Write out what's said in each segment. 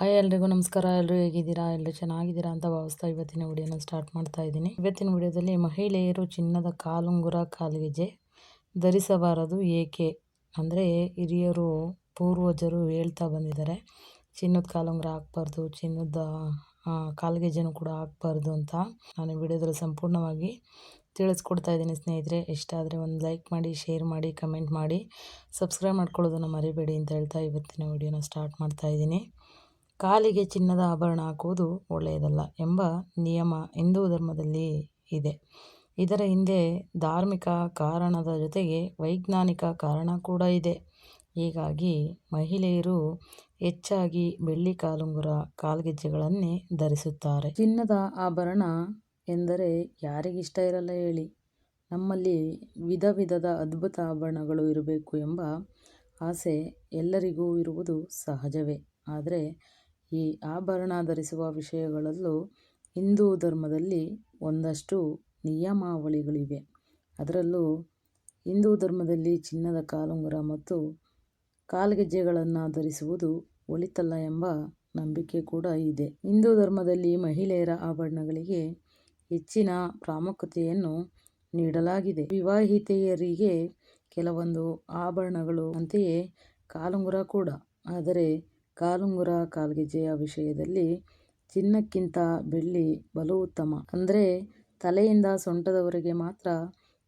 Hi ಎಲ್ರಿಗೂ ನಮಸ್ಕಾರ. ಎಲ್ಲರೂ ಹೇಗಿದ್ದೀರಾ? ಎಲ್ಲರೂ ಚೆನ್ನಾಗಿದ್ದೀರಾ ಅಂತ ಭಾವಿಸ್ತಾ ಇವತ್ತಿನ ವಿಡಿಯೋನ ಸ್ಟಾರ್ಟ್ ಮಾಡ್ತಾ ಇದ್ದೀನಿ. ಇವತ್ತಿನ ವಿಡಿಯೋದಲ್ಲಿ ಮಹಿಳೆಯರು ಚಿನ್ನದ ಕಾಲುಂಗುರ ಕಾಲ್ಗೆಜ್ಜೆ ಧರಿಸಬಾರದು ಏಕೆ ಅಂದರೆ ಹಿರಿಯರು, ಪೂರ್ವಜರು ಹೇಳ್ತಾ ಬಂದಿದ್ದಾರೆ, ಚಿನ್ನದ ಕಾಲುಂಗುರ ಹಾಕ್ಬಾರ್ದು, ಚಿನ್ನದ ಕಾಲ್ಗೆಜ್ಜೆನೂ ಕೂಡ ಹಾಕ್ಬಾರ್ದು ಅಂತ ನಾನು ವಿಡಿಯೋದಲ್ಲಿ ಸಂಪೂರ್ಣವಾಗಿ ತಿಳಿಸ್ಕೊಡ್ತಾ ಇದ್ದೀನಿ ಸ್ನೇಹಿತರೆ. ಇಷ್ಟ ಆದರೆ ಒಂದು ಲೈಕ್ ಮಾಡಿ, ಶೇರ್ ಮಾಡಿ, ಕಮೆಂಟ್ ಮಾಡಿ, ಸಬ್ಸ್ಕ್ರೈಬ್ ಮಾಡ್ಕೊಳ್ಳೋದನ್ನು ಮರಿಬೇಡಿ ಅಂತ ಹೇಳ್ತಾ ಇವತ್ತಿನ ವಿಡಿಯೋನ ಸ್ಟಾರ್ಟ್ ಮಾಡ್ತಾ ಇದ್ದೀನಿ. ಕಾಲಿಗೆ ಚಿನ್ನದ ಆಭರಣ ಹಾಕುವುದು ಒಳ್ಳೆಯದಲ್ಲ ಎಂಬ ನಿಯಮ ಹಿಂದೂ ಧರ್ಮದಲ್ಲಿ ಇದೆ. ಇದರ ಹಿಂದೆ ಧಾರ್ಮಿಕ ಕಾರಣದ ಜೊತೆಗೆ ವೈಜ್ಞಾನಿಕ ಕಾರಣ ಕೂಡ ಇದೆ. ಹೀಗಾಗಿ ಮಹಿಳೆಯರು ಹೆಚ್ಚಾಗಿ ಬೆಳ್ಳಿ ಕಾಲುಂಗುರ ಕಾಲ್ಗೆಜ್ಜೆಗಳನ್ನೇ ಧರಿಸುತ್ತಾರೆ. ಚಿನ್ನದ ಆಭರಣ ಎಂದರೆ ಯಾರಿಗಿಷ್ಟ ಇರಲ್ಲ ಹೇಳಿ. ನಮ್ಮಲ್ಲಿ ವಿಧ ವಿಧದ ಅದ್ಭುತ ಆಭರಣಗಳು ಇರಬೇಕು ಎಂಬ ಆಸೆ ಎಲ್ಲರಿಗೂ ಇರುವುದು ಸಹಜವೇ. ಆದರೆ ಈ ಆಭರಣ ಧರಿಸುವ ವಿಷಯಗಳಲ್ಲೂ ಹಿಂದೂ ಧರ್ಮದಲ್ಲಿ ಒಂದಷ್ಟು ನಿಯಮಾವಳಿಗಳಿವೆ. ಅದರಲ್ಲೂ ಹಿಂದೂ ಧರ್ಮದಲ್ಲಿ ಚಿನ್ನದ ಕಾಲುಂಗುರ ಮತ್ತು ಕಾಲ್ಗೆಜ್ಜೆಗಳನ್ನು ಧರಿಸುವುದು ಒಳಿತಲ್ಲ ಎಂಬ ನಂಬಿಕೆ ಕೂಡ ಇದೆ. ಹಿಂದೂ ಧರ್ಮದಲ್ಲಿ ಮಹಿಳೆಯರ ಆಭರಣಗಳಿಗೆ ಹೆಚ್ಚಿನ ಪ್ರಾಮುಖ್ಯತೆಯನ್ನು ನೀಡಲಾಗಿದೆ. ವಿವಾಹಿತೆಯರಿಗೆ ಕೆಲವೊಂದು ಆಭರಣಗಳು ಅಂತೆಯೇ ಕಾಲುಂಗುರ ಕೂಡ. ಆದರೆ ಕಾಲುಂಗುರ ಕಾಲ್ಗೆಜ್ಜೆಯ ವಿಷಯದಲ್ಲಿ ಚಿನ್ನಕ್ಕಿಂತ ಬೆಳ್ಳಿ ಬಲು ಉತ್ತಮ. ಅಂದರೆ ತಲೆಯಿಂದ ಸೊಂಟದವರೆಗೆ ಮಾತ್ರ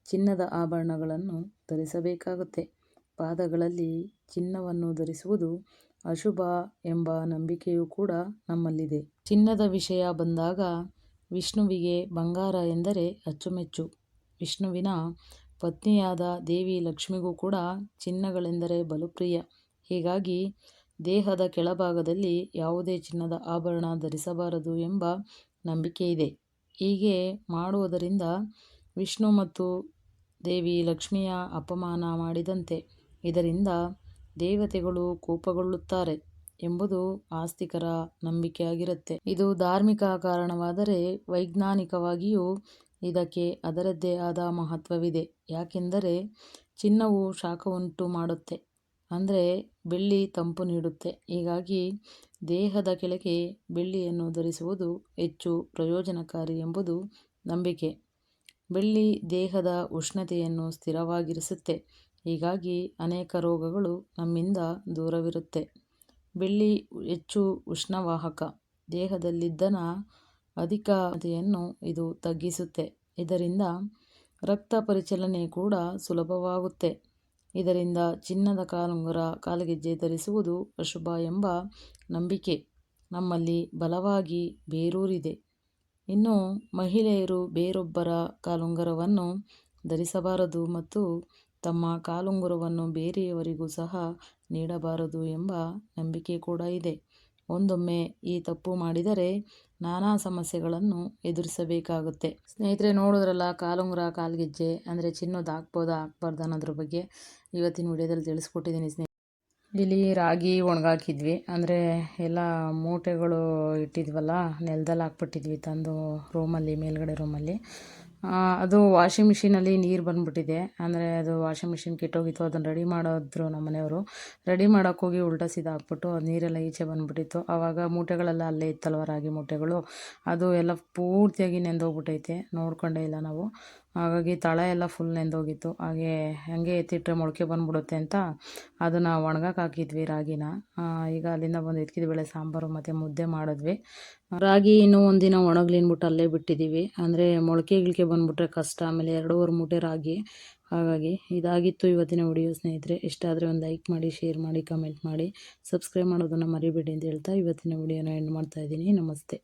ಚಿನ್ನದ ಆಭರಣಗಳನ್ನು ಧರಿಸಬೇಕಾಗುತ್ತೆ. ಪಾದಗಳಲ್ಲಿ ಚಿನ್ನವನ್ನು ಧರಿಸುವುದು ಅಶುಭ ಎಂಬ ನಂಬಿಕೆಯೂ ಕೂಡ ನಮ್ಮಲ್ಲಿದೆ. ಚಿನ್ನದ ವಿಷಯ ಬಂದಾಗ ವಿಷ್ಣುವಿಗೆ ಬಂಗಾರ ಎಂದರೆ ಅಚ್ಚುಮೆಚ್ಚು. ವಿಷ್ಣುವಿನ ಪತ್ನಿಯಾದ ದೇವಿ ಲಕ್ಷ್ಮಿಗೂ ಕೂಡ ಚಿನ್ನಗಳೆಂದರೆ ಬಲು ಪ್ರಿಯ ಹೀಗಾಗಿ ದೇಹದ ಕೆಳಭಾಗದಲ್ಲಿ ಯಾವುದೇ ಚಿನ್ನದ ಆಭರಣ ಧರಿಸಬಾರದು ಎಂಬ ನಂಬಿಕೆ ಇದೆ ಹೀಗೆ ಮಾಡುವುದರಿಂದ ವಿಷ್ಣು ಮತ್ತು ದೇವಿ ಲಕ್ಷ್ಮಿಯ ಅಪಮಾನ ಮಾಡಿದಂತೆ ಇದರಿಂದ ದೇವತೆಗಳು ಕೋಪಗೊಳ್ಳುತ್ತಾರೆ ಎಂಬುದು ಆಸ್ತಿಕರ ನಂಬಿಕೆಯಾಗಿರುತ್ತೆ. ಇದು ಧಾರ್ಮಿಕ ಕಾರಣವಾದರೆ ವೈಜ್ಞಾನಿಕವಾಗಿಯೂ ಇದಕ್ಕೆ ಅದರದ್ದೇ ಆದ ಮಹತ್ವವಿದೆ. ಯಾಕೆಂದರೆ ಚಿನ್ನವು ಶಾಖವುಂಟು ಮಾಡುತ್ತೆ ಅಂದರೆ ಬೆಳ್ಳಿ ತಂಪು ನೀಡುತ್ತೆ. ಹೀಗಾಗಿ ದೇಹದ ಕೆಳಗೆ ಬೆಳ್ಳಿಯನ್ನು ಧರಿಸುವುದು ಹೆಚ್ಚು ಪ್ರಯೋಜನಕಾರಿ ಎಂಬುದು ನಂಬಿಕೆ. ಬೆಳ್ಳಿ ದೇಹದ ಉಷ್ಣತೆಯನ್ನು ಸ್ಥಿರವಾಗಿರಿಸುತ್ತೆ. ಹೀಗಾಗಿ ಅನೇಕ ರೋಗಗಳು ನಮ್ಮಿಂದ ದೂರವಿರುತ್ತೆ. ಬೆಳ್ಳಿ ಹೆಚ್ಚು ಉಷ್ಣವಾಹಕ. ದೇಹದಲ್ಲಿದ್ದನ ಅಧಿಕತೆಯನ್ನು ಇದು ತಗ್ಗಿಸುತ್ತೆ. ಇದರಿಂದ ರಕ್ತ ಪರಿಚಲನೆ ಕೂಡ ಸುಲಭವಾಗುತ್ತೆ. ಇದರಿಂದ ಚಿನ್ನದ ಕಾಲುಂಗುರ ಕಾಲುಗೆಜ್ಜೆ ಧರಿಸುವುದು ಅಶುಭ ಎಂಬ ನಂಬಿಕೆ ನಮ್ಮಲ್ಲಿ ಬಲವಾಗಿ ಬೇರೂರಿದೆ. ಇನ್ನು ಮಹಿಳೆಯರು ಬೇರೊಬ್ಬರ ಕಾಲುಂಗುರವನ್ನು ಧರಿಸಬಾರದು ಮತ್ತು ತಮ್ಮ ಕಾಲುಂಗುರವನ್ನು ಬೇರೆಯವರಿಗೂ ಸಹ ನೀಡಬಾರದು ಎಂಬ ನಂಬಿಕೆ ಕೂಡ ಇದೆ. ಒಂದೊಮ್ಮೆ ಈ ತಪ್ಪು ಮಾಡಿದರೆ ನಾನಾ ಸಮಸ್ಯೆಗಳನ್ನು ಎದುರಿಸಬೇಕಾಗುತ್ತೆ. ಸ್ನೇಹಿತರೆ, ನೋಡಿದ್ರಲ್ಲ ಕಾಲುಂಗುರ ಕಾಲ್ಗೆಜ್ಜೆ ಅಂದರೆ ಚಿನ್ನದ ಹಾಕ್ಬೋದಾ, ಹಾಕ್ಬಾರ್ದು ಅನ್ನೋದ್ರ ಬಗ್ಗೆ ಇವತ್ತಿನ ವಿಡಿಯೋದಲ್ಲಿ ತಿಳಿಸ್ಕೊಟ್ಟಿದ್ದೀನಿ ಸ್ನೇಹಿತರೆ. ಇಲ್ಲಿ ರಾಗಿ ಒಣಗಾಕಿದ್ವಿ, ಅಂದರೆ ಎಲ್ಲ ಮೂಟೆಗಳು ಇಟ್ಟಿದ್ವಲ್ಲ, ನೆಲದಲ್ಲಿ ಹಾಕ್ಬಿಟ್ಟಿದ್ವಿ, ತಂದು ರೂಮಲ್ಲಿ ಮೇಲ್ಗಡೆ ರೂಮಲ್ಲಿ ಅದು ವಾಷಿಂಗ್ ಮಿಷಿನಲ್ಲಿ ನೀರು ಬಂದುಬಿಟ್ಟಿದೆ. ಅಂದರೆ ಅದು ವಾಷಿಂಗ್ ಮಿಷಿನ್ ಕೆಟ್ಟೋಗಿತ್ತು, ಅದನ್ನು ರೆಡಿ ಮಾಡಿದ್ರು ನಮ್ಮ ಮನೆಯವರು. ರೆಡಿ ಮಾಡೋಕ್ಕೋಗಿ ಉಲ್ಟಾ ಸೀದಾ ಹಾಕ್ಬಿಟ್ಟು ಅದು ನೀರೆಲ್ಲ ಈಚೆ ಬಂದುಬಿಟ್ಟಿತ್ತು. ಆವಾಗ ಮೂಟೆಗಳೆಲ್ಲ ಅಲ್ಲೇ ಇತ್ತಲ್ವ ರಾಗಿ ಮೂಟೆಗಳು? ಅದು ಎಲ್ಲ ಪೂರ್ತಿಯಾಗಿ ನೆಂದೋಗ್ಬಿಟ್ಟೈತೆ ನೋಡ್ಕೊಂಡೇ ಇಲ್ಲ ನಾವು. ಹಾಗಾಗಿ ತಳ ಎಲ್ಲ ಫುಲ್ ನೆಂದೋಗಿತ್ತು. ಹಾಗೆ ಹಂಗೆ ಎತ್ತಿಟ್ಟರೆ ಮೊಳಕೆ ಬಂದ್ಬಿಡುತ್ತೆ ಅಂತ ಅದನ್ನು ಒಣಗಕ್ಕೆ ಹಾಕಿದ್ವಿ ರಾಗಿನ. ಈಗ ಅಲ್ಲಿಂದ ಬಂದು ಎತ್ಕಿದ ಬೇಳೆ, ಸಾಂಬಾರು ಮತ್ತು ಮುದ್ದೆ ಮಾಡಿದ್ವಿ. ರಾಗಿ ಇನ್ನೂ ಒಂದಿನ ಒಣಗಲಿ ಅಂದ್ಬಿಟ್ಟು ಅಲ್ಲೇ ಬಿಟ್ಟಿದ್ದೀವಿ ಅಂದರೆ ಮೊಳಕೆ ಗಿಳಿಕೆ ಬಂದುಬಿಟ್ರೆ ಕಷ್ಟ. ಆಮೇಲೆ ಎರಡೂವರೆ ಮೂಟೆ ರಾಗಿ. ಹಾಗಾಗಿ ಇದಾಗಿತ್ತು ಇವತ್ತಿನ ವಿಡಿಯೋ ಸ್ನೇಹಿತರೆ. ಇಷ್ಟ ಆದರೆ ಒಂದು ಲೈಕ್ ಮಾಡಿ ಶೇರ್ ಮಾಡಿ ಕಮೆಂಟ್ ಮಾಡಿ. ಸಬ್ಸ್ಕ್ರೈಬ್ ಮಾಡೋದನ್ನು ಮರಿಬೇಡಿ ಅಂತ ಹೇಳ್ತಾ ಇವತ್ತಿನ ವಿಡಿಯೋನ ಎಂಡ್ ಮಾಡ್ತಾಯಿದ್ದೀನಿ ನಮಸ್ತೆ.